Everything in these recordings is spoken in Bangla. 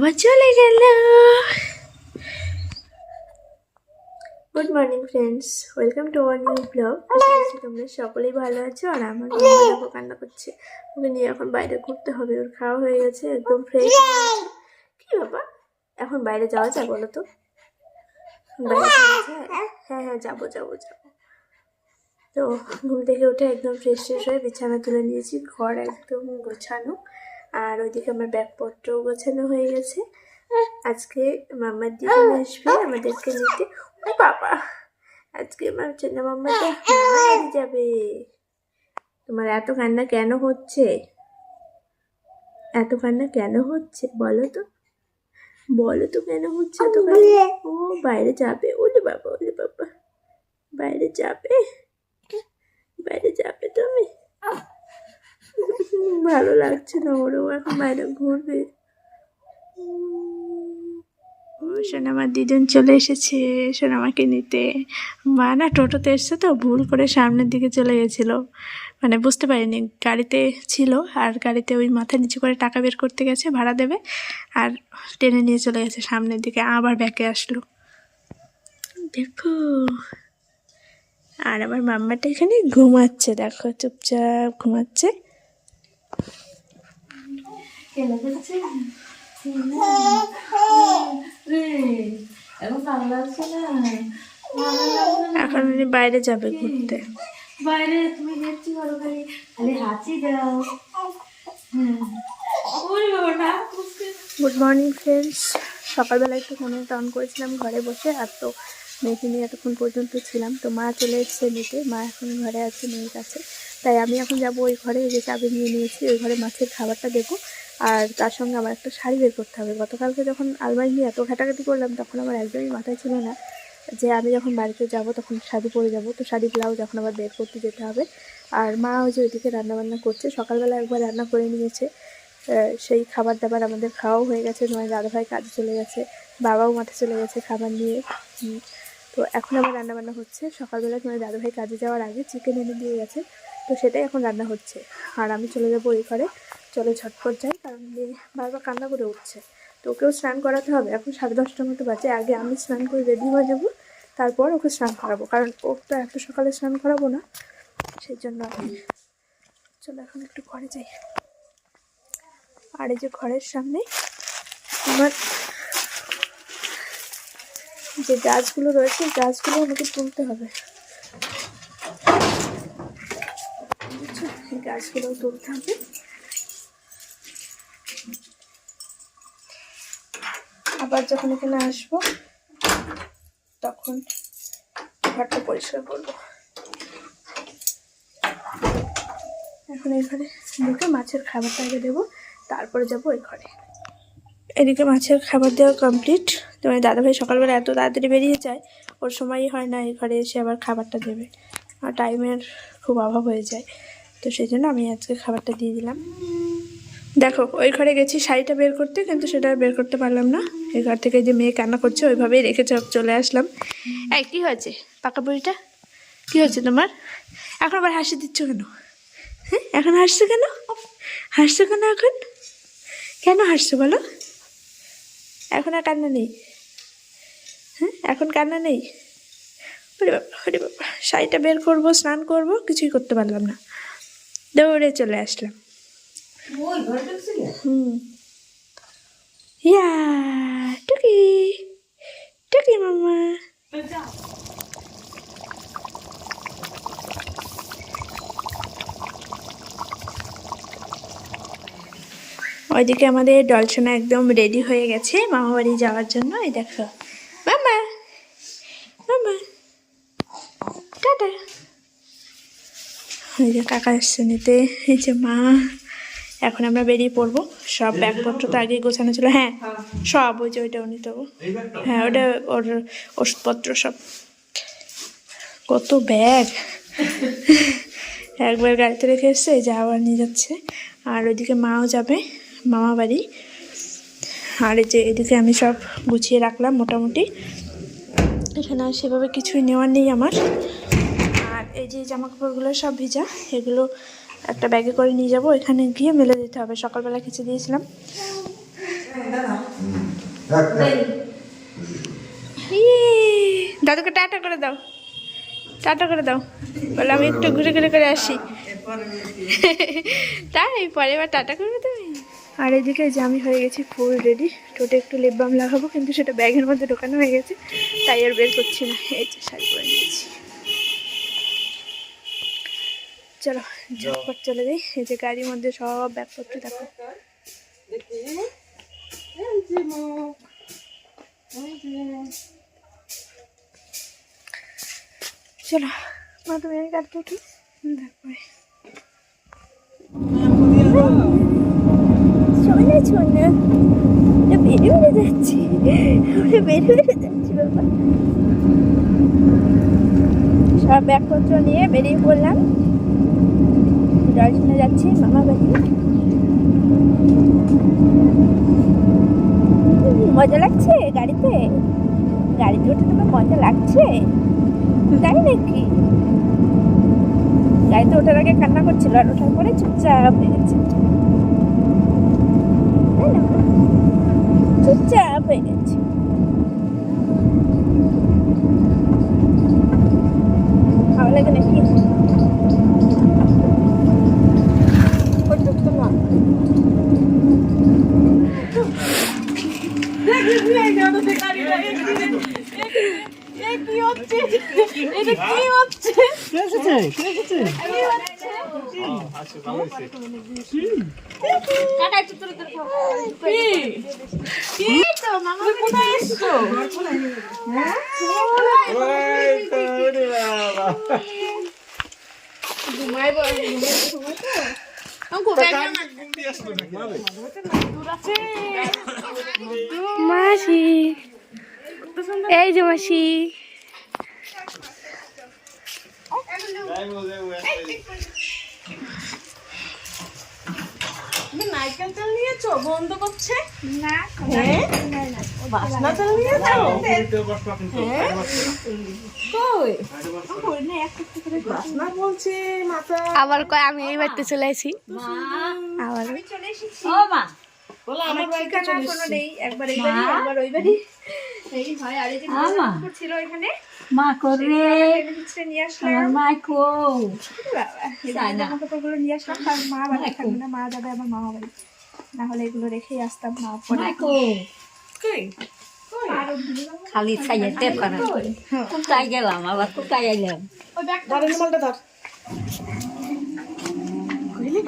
আবার চলে গেল। Good morning friends welcome to our new blog তোমরা সকলেই ভালো আছো আর আমার দেখো কান্না করছে। ওকে নিয়ে এখন বাইরে ঘুরতে হবে। ওর খাওয়া হয়ে গেছে, একদম ফ্রেশ কি বাবা এখন বাইরে যাওয়া যায় বলো তো? হ্যাঁ হ্যাঁ যাব যাব যাব। তো ঘুম থেকে উঠে একদম ফ্রেশ ফ্রেশ হয়ে বিছানা তুলে নিয়েছি। ঘর একদম গোছানো। আর ওইদিকে আমার ব্যাগপত্রও গোছানো হয়ে গেছে। আজকে মামার দিদি আসবে আমাদেরকে নিতে। ও বাবা আজকে আমার ছোট মাম্মাটা বাড়ি যাবে। তোমার এত কান্না কেন হচ্ছে? এত কান্না কেন হচ্ছে? বলো তো। বলো তো কেন হচ্ছে এত কান্না? ও বাইরে যাবে। ওলে বাবা ওলে বাবা। বাইরে যাবে। বাইরে যাবে। ভালো লাগছে না ওরও এখন বাইরে ঘুরবে। সোনামার দিদুন চলে এসেছে, সোনামাকে নিতে। মা না টোটোতে এসছে তো, ভুল করে সামনের দিকে চলে গেছিল। মানে বুঝতে পারিনি, গাড়িতে ছিল, আর গাড়িতে ওই মাথা নিচু করে টাকা বের করতে গেছে, ভাড়া দেবে, আর টেনে নিয়ে চলে গেছে সামনের দিকে, আবার ব্যাকে আসলো। দেখো। আর আমার মাম্মাটা এখানে ঘুমাচ্ছে, দেখো, চুপচাপ ঘুমাচ্ছে। এখন উনি বাইরে যাবে ঘুরতে। বাইরে তুমি দেখছি ভালো খালি খালি হাঁচি দাও। গুড মর্নিং ফ্রেন্ডস সকালবেলা একটু ফোনে অন করেছিলাম ঘরে বসে আর তো মেয়েকে নিয়ে এতক্ষণ পর্যন্ত ছিলাম। তো মা চলে এসেছে নিতে। মা এখন ঘরে আছে মেয়ের কাছে তাই আমি এখন যাব ওই ঘরে যে চাবি নিয়ে নিয়েছি, ওই ঘরে মাছের খাবারটা দেবো। আর তার সঙ্গে আমার একটা শাড়ি বের করতে হবে। গতকালকে যখন আলমারি নিয়ে এত ঘাটাঘাটি করলাম, তখন আমার একদমই মাথায় ছিল না যে আমি যখন বাড়িতে যাব তখন শাড়ি পরে যাব। তো শাড়ি ব্লাউজ এখন আবার বের করতে যেতে হবে। আর মা ওই যে ওইদিকে রান্নাবান্না করছে। সকালবেলা একবার রান্না করে নিয়েছে। সেই খাবার দাবার আমাদের খাওয়াও হয়ে গেছে। তোমার দাদাভাই কাজে চলে গেছে, বাবাও মাঠে চলে গেছে খাবার নিয়ে। তো এখন আবার রান্নাবান্না হচ্ছে। সকালবেলা তোমার দাদাভাই কাজে যাওয়ার আগে চিকেন এনে দিয়ে গেছে। তো সেটাই এখন রান্না হচ্ছে। আর আমি চলে যাব ওই ঘরে। চলে ঝটপট যাই, কারণ বারবার কান্না করে উঠছে। তো ওকেও স্নান করাতে হবে। এখন সাড়ে দশটার মতো বাজে। আগে আমি স্নান করে রেডি হয়ে যাব। তারপর ওকে স্নান করাবো। কারণ ও তো এত সকালে স্নান করাবো না। সেই জন্য আমি চলো এখন একটু ঘরে যাই। আর এই যে ঘরের সামনে আমার যে গাছগুলো রয়েছে গাছগুলো আমাকে তুলতে হবে বুঝছ? এই গাছগুলো তুলতে হবে। আবার যখন এখানে আসব, তখন ঘরটা পরিষ্কার করব। এখন এই ঘরে ঢুকে মাছের খাবারটা আগে দেবো, তারপরে যাব ওই ঘরে। এদিকে মাছের খাবার দেওয়া কমপ্লিট তোমার দাদাভাই সকালবেলা এত তাড়াতাড়ি বেরিয়ে যায়, ওর সময়ই হয় না এই ঘরে এসে আবার খাবারটা দেবে। আর টাইমের খুব অভাব হয়ে যায়। তো সেই জন্য আমি আজকে খাবারটা দিয়ে দিলাম। দেখো, ওই ঘরে গেছি শাড়িটা বের করতে, কিন্তু সেটা বের করতে পারলাম না। এই ঘর থেকে যে মেয়ে কান্না করছে, ওইভাবেই রেখে চলে আসলাম। এই, কী হয়েছে? পাকা বুড়িটা? কী হয়েছে তোমার? এখন আবার হাসি দিচ্ছ কেন? হ্যাঁ এখন হাসছো কেন? হাসছো কেন এখন? কেন হাসছো বলো? এখন আর কান্না নেই। হ্যাঁ এখন কান্না নেই। ওরে বাবা ওরে বাবা, শাড়িটা বের করব, স্নান করব, কিছুই করতে পারলাম না। দৌড়ে চলে আসলাম। হুম। ইয়া টুকি টুকি মামা ওইদিকে আমাদের ডলসোনা একদম রেডি হয়ে গেছে মামা বাড়ি যাওয়ার জন্য এই দেখো মামা মামা টাটা ওই যে কাকা এসছে নিতে। এই যে মা, এখন আমরা বেরিয়ে পড়ব। সব ব্যাগপত্র তো আগে গোছানো ছিল। হ্যাঁ সব ওই যে ওইটাও নিতে হব হ্যাঁ ওটা ওর ওষুধপত্র সব। কত ব্যাগ। একবার গাড়িতে রেখে এসছে, এই যে আবার নিয়ে যাচ্ছে। আর ওইদিকে মাও যাবে, মামা বাড়ি। আর এই যে এদিকে আমি সব গুছিয়ে রাখলাম মোটামুটি। এখানে সেভাবে কিছুই নেওয়ার নেই আমার। এই যে জামা কাপড়গুলো সব ভিজা, এগুলো একটা ব্যাগে করে নিয়ে যাব এখানে গিয়ে মেলে দিতে হবে। সকালবেলা কিছু দিয়েছিলাম। দাদুকে টাটা করে দাও। টাটা করে দাও। বলে আমি একটু ঘুরে ঘুরে করে আসি। তাই, পরে এবার টাটা করবে তুমি? আর এদিকে যে আমি হয়ে গেছি ফুল রেডি টোটে একটু লিপ বাম লাগাবো, কিন্তু সেটা ব্যাগের মধ্যে ঢোকানো হয়ে গেছে, তাই আর বের করছি না। এই যে শাড়ি পরে নিয়েছি। চলো ঝটপট চলে যাই। এই যে গাড়ির মধ্যে সব ব্যাগপত্র দেখো। চলো মা তুমি আমি কাটতে শোনে বেড়ে বেড়ে যাচ্ছি আমরা বেড়ে বেড়ে যাচ্ছি। বাবা সব ব্যাগপত্র নিয়ে বেরিয়ে পড়লাম। দর্শনে যাচ্ছি, মামা বাড়ি। মজা লাগছে গাড়িতে? গাড়িতে উঠে তোমার মজা লাগছে? তাই নাকি? গাড়িতে ওঠার আগে কান্না করছিল আর ওঠার পরে চুপচাপ হয়ে গেছে। চুপচাপ হয়ে গেছে। ভালো লাগে নাকি ওই তো তোমা মাসি এই যে মাসি। নারকেল তেল নিয়েছো? বন্ধ করছে? না হ্যাঁ? বাসনা তেল নিয়েছো? কই? বাসনা বলছে মাথা। আবার কয় আমি এই বাড়িতে চলে আসি। আবার। চলে এসেছি। বলে আমার বাড়িতে চলে এসেছি। একবার এই বাড়ি একবার ওই বাড়ি। এই হয়। আর এই যে ছিল এখানে মা করে নিয়ে আসলাম। মা কো কাপড়গুলো নিয়ে আসলাম। মা বাড়ি থাকবে না মা যাবে আমার মামা বাড়ি। না হলে এগুলো রেখেই আসতাম মা পরে। মা কো কই? খালি খাইতে পারে কোথায় গেলাম? আবার কোথায় আইলাম ধর রুমালটা ধর।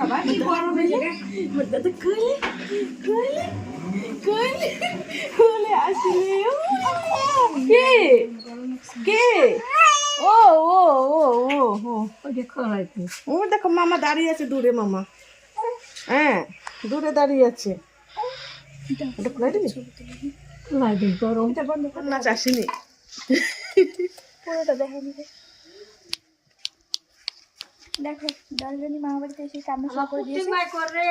বাবা? কি হয়ে কইলে? কইলে? কইলে? বলে আসলে ও, কে কে ও ও ও ও ও ওই যে ও দেখো মামা দাঁড়িয়ে আছে দূরে মামা। হ্যাঁ দূরে দাঁড়িয়ে আছে। ওটা খুলে দিবি? গরম। এটা বন্ধ আসেনি। পুরোটা দেখা নিবে দেখো ডালবেনি মামা বাড়িতে এসে কান্না শুরু করে দিয়েছে।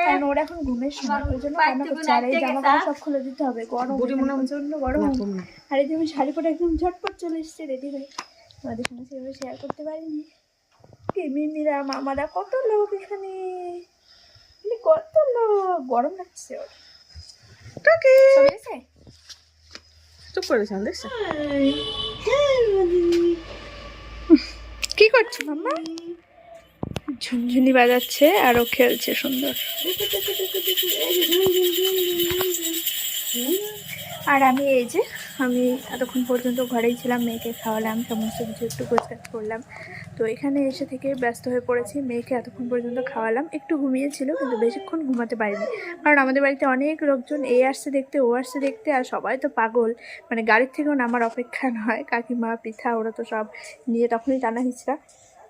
কারণ ওর এখন ঘুমের সময় ওই জন্য কান্না করছে আর এই জামা কাপড় সব খুলে দিতে হবে। গরম প্রচণ্ড গরম। আর এই যে আমি শাড়ি পরে একদম ঝটপট চলে এসেছি রেডি হয়ে। তোমাদের সঙ্গে সেভাবে শেয়ার করতে পারিনি। কি মিমিরা মামারা কত লোক এখানে? কত লোক? গরম লাগছে ওর। দেখছ? কি করছ? মাম্মা? ঝুনঝুনি বাজাচ্ছে আর ও খেলছে সুন্দর। আর আমি এই যে, আমি এতক্ষণ পর্যন্ত ঘরেই ছিলাম, মেয়েকে খাওয়ালাম, সমস্ত কিছু একটু গোছগাছ করলাম। তো এখানে এসে থেকে ব্যস্ত হয়ে পড়েছি, মেয়েকে এতক্ষণ পর্যন্ত খাওয়ালাম। একটু ঘুমিয়েছিল, কিন্তু বেশিক্ষণ ঘুমাতে পারিনি। কারণ আমাদের বাড়িতে অনেক লোকজন, এ আসছে দেখতে, ও আসছে দেখতে, আর সবাই তো পাগল। মানে গাড়ির থেকেও নামার অপেক্ষা নয়। কাকিমা পিঠা ওরা তো সব নিয়ে তখনই টানা হিচড়া।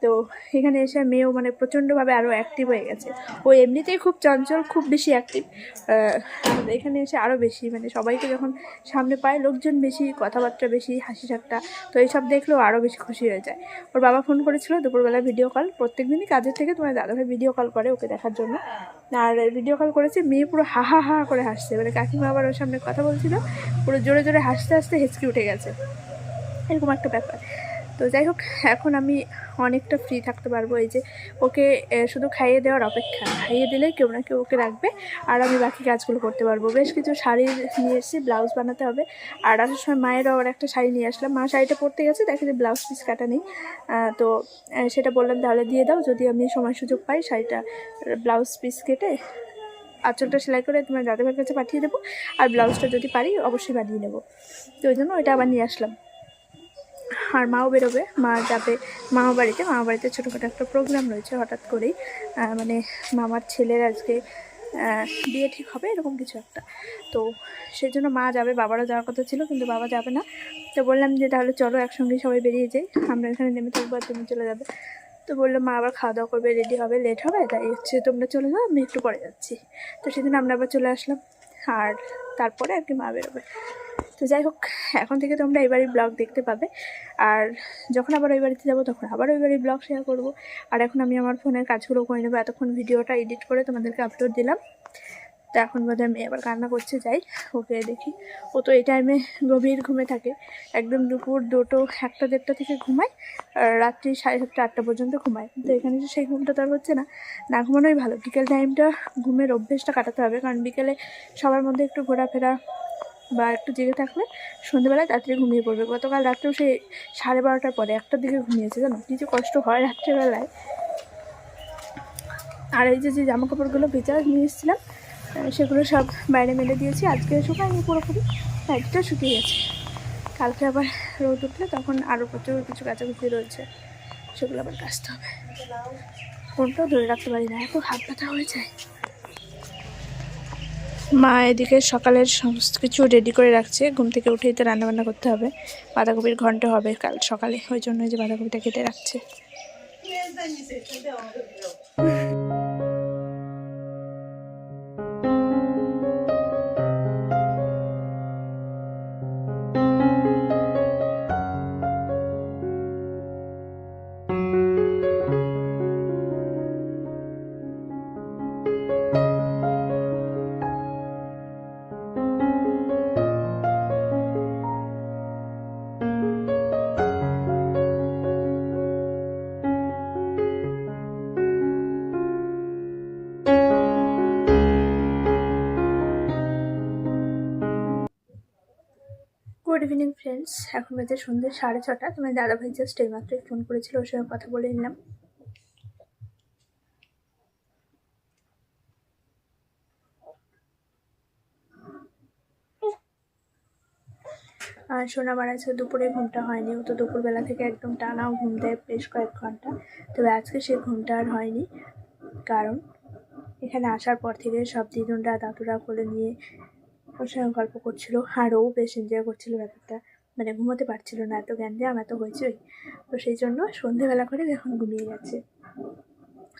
তো এখানে এসে মেয়েও মানে প্রচণ্ডভাবে আরও অ্যাক্টিভ হয়ে গেছে। ও এমনিতেই খুব চঞ্চল, খুব বেশি অ্যাক্টিভ এখানে এসে আরও বেশি মানে সবাইকে যখন সামনে পায়, লোকজন বেশি, কথাবার্তা বেশি হাসি ঠাট্টা তো এইসব দেখলেও আরও বেশি খুশি হয়ে যায়। ওর বাবা ফোন করেছিল দুপুরবেলা ভিডিও কল প্রত্যেক দিনই কাজের থেকে তোমার দাদাভাই ভিডিও কল করে ওকে দেখার জন্য। আর ভিডিও কল করেছে, মেয়ে পুরো হা হা হা করে হাসছে। মানে কাকিমা আবার ওর সামনে কথা বলছিল, পুরো জোরে জোরে হাসতে হাসতে হেঁচকি উঠে গেছে। এরকম একটা ব্যাপার। তো যাই হোক, এখন আমি অনেকটা ফ্রি থাকতে পারব। এই যে ওকে শুধু খাইয়ে দেওয়ার অপেক্ষা। খাইয়ে দিলে কেউ না কেউ ওকে রাখবে আর আমি বাকি কাজগুলো করতে পারব। বেশ কিছু শাড়ি নিয়ে এসেছি ব্লাউজ বানাতে হবে। আর আসার সময় মায়েরও আবার একটা শাড়ি নিয়ে আসলাম। মা শাড়িটা পরতে গেছে, দেখে যে ব্লাউজ পিস কাটা নেই। তো সেটা বললাম, তাহলে দিয়ে দাও। যদি আমি সময় সুযোগ পাই, শাড়িটা ব্লাউজ পিস কেটে আঁচলটা সেলাই করে তোমার দাদাভাইয়ের কাছে পাঠিয়ে দেবো। আর ব্লাউজটা যদি পারি, অবশ্যই বানিয়ে নেব। তো ওই জন্য ওইটা আবার নিয়ে আসলাম। আর মাও বেরোবে, মা যাবে মামা বাড়িতে মামা বাড়িতে ছোটোখাটো একটা প্রোগ্রাম রয়েছে হঠাৎ করেই। মানে মামার ছেলের আজকে বিয়ে ঠিক হবে এরকম কিছু একটা। তো সেই জন্য মা যাবে, বাবারও যাওয়ার কথা ছিল কিন্তু বাবা যাবে না। তো বললাম যে তাহলে চলো একসঙ্গে সবাই বেরিয়ে যাই, আমরা এখানে নেমে থাকব আর তুমি চলে যাবে। তো বলল মা আবার খাওয়া দাওয়া করবে রেডি হবে লেট হবে, তাই হচ্ছে তোমরা চলে যাও, আমি একটু পরে যাচ্ছি। তো সেদিন আমরা আবার চলে আসলাম, আর তারপরে আর কি মা বেরোবে। তো যাই হোক, এখন থেকে তোমরা এই ব্লগ দেখতে পাবে। আর যখন আবার ওই বাড়িতে যাব, তখন আবার ওই বাড়ির ব্লগ শেয়ার করব। আর এখন আমি আমার ফোনের কাজগুলো করে নেব। এতক্ষণ ভিডিওটা এডিট করে তোমাদেরকে আপলোড দিলাম। তো এখন বোধহয় মেয়ে আবার কান্না করছে, যাই ওকে দেখি। ও তো এই টাইমে গভীর ঘুমে থাকে। একদম দুপুর দুটো, একটা দেড়টা থেকে ঘুমায়। রাত্রি সাড়ে সাতটা, আটটা পর্যন্ত ঘুমায়। কিন্তু এখানে যে সেই ঘুমটা তার হচ্ছে না। না ঘুমানোই ভালো। বিকেল টাইমটা ঘুমের অভ্যেসটা কাটাতে হবে। কারণ বিকেলে সবার মধ্যে একটু ঘোরাফেরা বা একটু জেগে থাকলে সন্ধ্যেবেলায় তাড়াতাড়ি ঘুমিয়ে পড়বে। গতকাল রাত্রেও সে সাড়ে বারোটার পরে একটার দিকে ঘুমিয়েছে, জানো? কী যে কষ্ট হয় রাত্রেবেলায়। আর এই যে যে জামা কাপড়গুলো ভেজা নিয়ে এসেছিলাম সেগুলো সব বাইরে মেলে দিয়েছি। আজকে শুকায়নি পুরোপুরি নাইটটা শুকিয়ে গেছে কালকে আবার রোদ উঠলে তখন আরও প্রচুর কিছু কাচাকুচি রয়েছে, সেগুলো আবার কাচতে হবে। ফোনটাও ধরে রাখতে পারি না, এত হাত ব্যথা হয়ে যায়। মা এদিকে সকালের সমস্ত কিছু রেডি করে রাখছে। ঘুম থেকে উঠেই তো রান্নাবান্না করতে হবে। বাঁধাকপির ঘন্ট হবে কাল সকালে, ওই জন্য যে বাঁধাকপিটা কেটে রাখছে। গুড ইভিনিং ফ্রেন্ডস এখন বাজে সন্ধ্যে সাড়ে ছটা। তোমার দাদাভাই জাস্ট এইমাত্রই ফোন করেছিল, ওর সঙ্গে কথা বলে নিলাম। আর সোনামার আছে দুপুরে ঘুমটা হয়নি। ও তো দুপুরবেলা থেকে একদম টানাও ঘুম দেয় বেশ কয়েক ঘণ্টা। তবে আজকে সেই ঘুমটা আর হয়নি। কারণ এখানে আসার পর থেকে সব দিদুনরা, দাদুরা কোলে নিয়ে ওর সঙ্গে গল্প করছিল আর ও বেশ এনজয় করছিল ব্যাপারটা। মানে ঘুমোতে পারছিল না, এত গ্যাঞ্জাম এত হয়েছেই তো সেই জন্য সন্ধেবেলা করে এখন ঘুমিয়ে গেছে।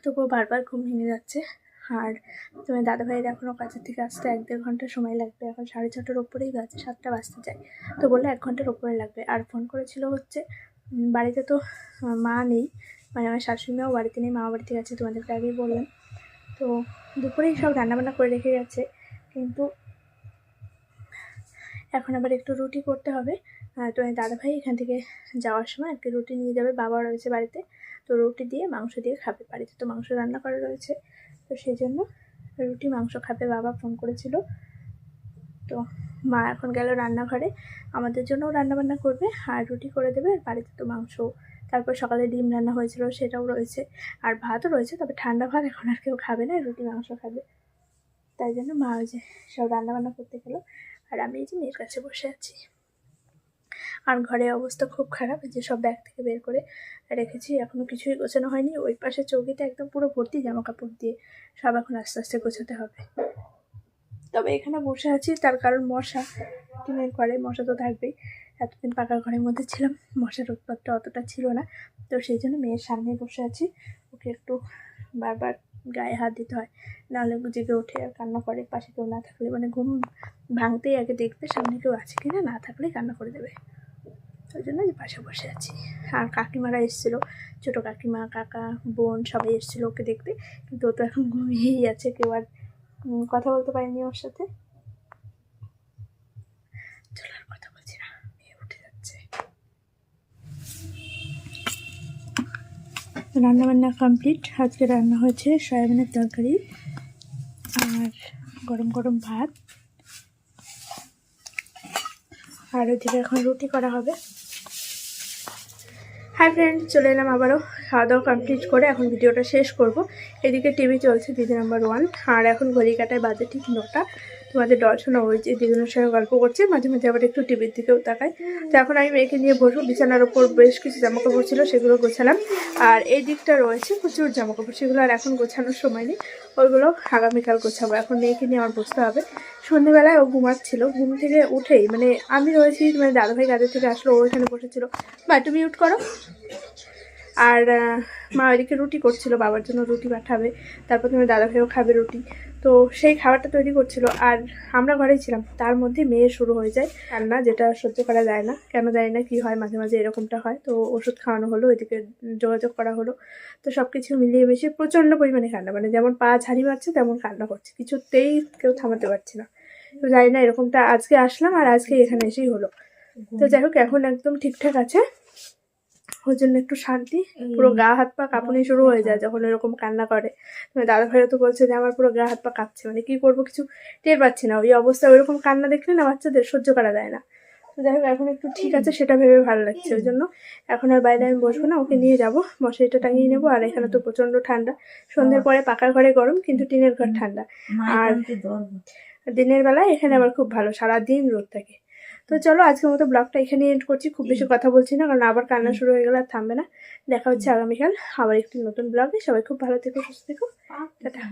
তবুও বারবার ঘুম ভেঙে যাচ্ছে। আর তোমার দাদাভাইয়ের এখনও কাছের থেকে আসতে এক দেড় ঘণ্টা সময় লাগবে। এখন সাড়ে ছটার ওপরেই বাজে, সাতটা বাজতে যায়। তো বলল এক ঘণ্টার ওপরে লাগবে। আর ফোন করেছিল হচ্ছে বাড়িতে তো মা নেই। মানে আমার শাশুড়ি মাও বাড়িতে নেই মা বাড়িতে গেছে তোমাদেরকে আগেই বললাম। তো দুপুরেই সব রান্নাবান্না করে রেখে গেছে। কিন্তু এখন আবার একটু রুটি করতে হবে। তো দাদাভাই এখান থেকে যাওয়ার সময় কি রুটি নিয়ে যাবে। বাবা রয়েছে বাড়িতে। তো রুটি দিয়ে মাংস দিয়ে খাবে। বাড়িতে তো মাংস রান্না করা রয়েছে। তো সেই জন্য রুটি, মাংস খাবে বাবা ফোন করেছিল। তো মা এখন গেল রান্নাঘরে। আমাদের জন্যও রান্নাবান্না করবে। আর রুটি করে দেবে। আর বাড়িতে তো মাংস। তারপর সকালে ডিম রান্না হয়েছিল, সেটাও রয়েছে। আর ভাতও রয়েছে, তবে ঠান্ডা ভাত এখন আর কেউ খাবে না। রুটি, মাংস খাবে। তাই জন্য মা ওই যে সব রান্নাবান্না করতে গেলো। আর আমি এই যে মেয়ের কাছে বসে আছি। আর ঘরের অবস্থা খুব খারাপ যে সব ব্যাগ থেকে বের করে রেখেছি এখনও কিছুই গোছানো হয়নি। ওই পাশে চৌকিতে একদম পুরো ভর্তি জামা কাপড় দিয়ে সব এখন আস্তে আস্তে গোছাতে হবে। তবে এখানে বসে আছি, তার কারণ মশা, টিনের ঘরে মশা তো থাকবেই। এতদিন পাকার ঘরের মধ্যে ছিলাম, মশার উৎপাতটা অতটা ছিল না। তো সেই জন্য মেয়ের সামনে বসে আছি, ওকে একটু বারবার গায়ে হাত দিতে হয়। নাহলে জেগে ওঠে আর কান্না করে, পাশে কেউ না থাকলে। মানে ঘুম ভাঙতেই আগে দেখবে সামনে কেউ আছে কিনা, না থাকলে কান্না করে দেবে। ওই জন্য যে পাশে বসে আছি। আর কাকিমারা এসেছিল, ছোটো কাকিমা, কাকা, বোন সবাই এসেছিল ওকে দেখতে। কিন্তু ও তো এখন ঘুমিয়েই আছে, কেউ আর কথা বলতে পারেনি ওর সাথে। চলো আর রান্না বান্না কমপ্লিট আজকে রান্না হয়েছে সয়াবিনের তরকারি আর গরম গরম ভাত। আর ওইদিকে এখন রুটি করা হবে। হাই ফ্রেন্ড চলে এলাম আবারও। খাওয়া দাওয়া কমপ্লিট করে এখন ভিডিওটা শেষ করব। এদিকে টিভি চলছে দিদি নাম্বার ওয়ান আর এখন ঘড়ি কাটায় বাজে ঠিক নটা। তোমাদের ওই যে দিদিনের সঙ্গে গল্প করছে, মাঝে মাঝে আবার একটু টিভির দিকেও তাকায় তো এখন আমি মেয়েকে নিয়ে বসবো, বিছানার ওপর বেশ কিছু জামাকাপড় ছিল, সেগুলো গোছালাম। আর এই দিকটা রয়েছে প্রচুর জামাকাপড়, সেগুলো আর এখন গোছানোর সময় নেই। ওইগুলো আগামীকাল গোছাবো। এখন মেয়েকে নিয়ে আমার বসতে হবে। সন্ধ্যেবেলায় ও ঘুমাচ্ছিল, ঘুম থেকে উঠেই মানে আমি রয়েছি মানে দাদাভাই কাজের থেকে আসলো, ও এখানে বসেছিল। বা একটু মিউট করো। আর মা ওইদিকে রুটি করছিল, বাবার জন্য রুটি পাঠাবে, তারপর তুমি দাদা ভাইও খাবে রুটি। তো সেই খাবারটা তৈরি করছিল, আর আমরা ঘরেই ছিলাম, তার মধ্যে মেয়ে শুরু হয়ে যায় কান্না যেটা সহ্য করা যায় না। কেন জানি না কি হয়, মাঝে মাঝে এরকমটা হয়, তো ওষুধ খাওয়ানো হলো, ওইদিকে যোগাযোগ করা হলো। তো সব কিছু মিলিয়ে মিশিয়ে প্রচণ্ড পরিমাণে কান্না মানে যেমন পা ঝাড়ি মারছে, তেমন কান্না করছে, কিছুতেই কেউ থামাতে পারছি না। তো জানি না এরকমটা আজকে আসলাম, আর আজকে এখানে এসেই হলো। তো যাই হোক, এখন একদম ঠিকঠাক আছে। ওর জন্য একটু শান্তি পুরো গা হাত পা কাঁপুনি শুরু হয়ে যায় যখন এরকম কান্না করে। মানে দাদা ভাইও তো বলছে যে আমার পুরো গা হাত পা কাঁপছে মানে কি করব কিছু টের পাচ্ছি না। ওই অবস্থা ওইরকম কান্না দেখলে না বাচ্চাদের সহ্য করা যায় না। তো যাই হোক এখন একটু ঠিক আছে সেটা ভেবে ভালো লাগছে ওই জন্য। এখন আর বাইরে আমি বসবো না ওকে নিয়ে যাব। মশারিটা টাঙিয়ে নেব আর এখানে তো প্রচণ্ড ঠান্ডা। সন্ধ্যের পরে পাকার ঘরে গরম কিন্তু টিনের ঘর ঠান্ডা। আর দিনের বেলায় এখানে আবার খুব ভালো সারাদিন রোদ থাকে। তো চলো আজকের মতো ব্লগটা এখানে এন্ড করছি। খুব বেশি কথা বলছি না কারণ আবার কান্না শুরু হয়ে গেলে আর থামবে না। দেখা হচ্ছে আগামীকাল আবার একটি নতুন ব্লগে। সবাই খুব ভালো থেকো সুস্থ থেকো। টাটা।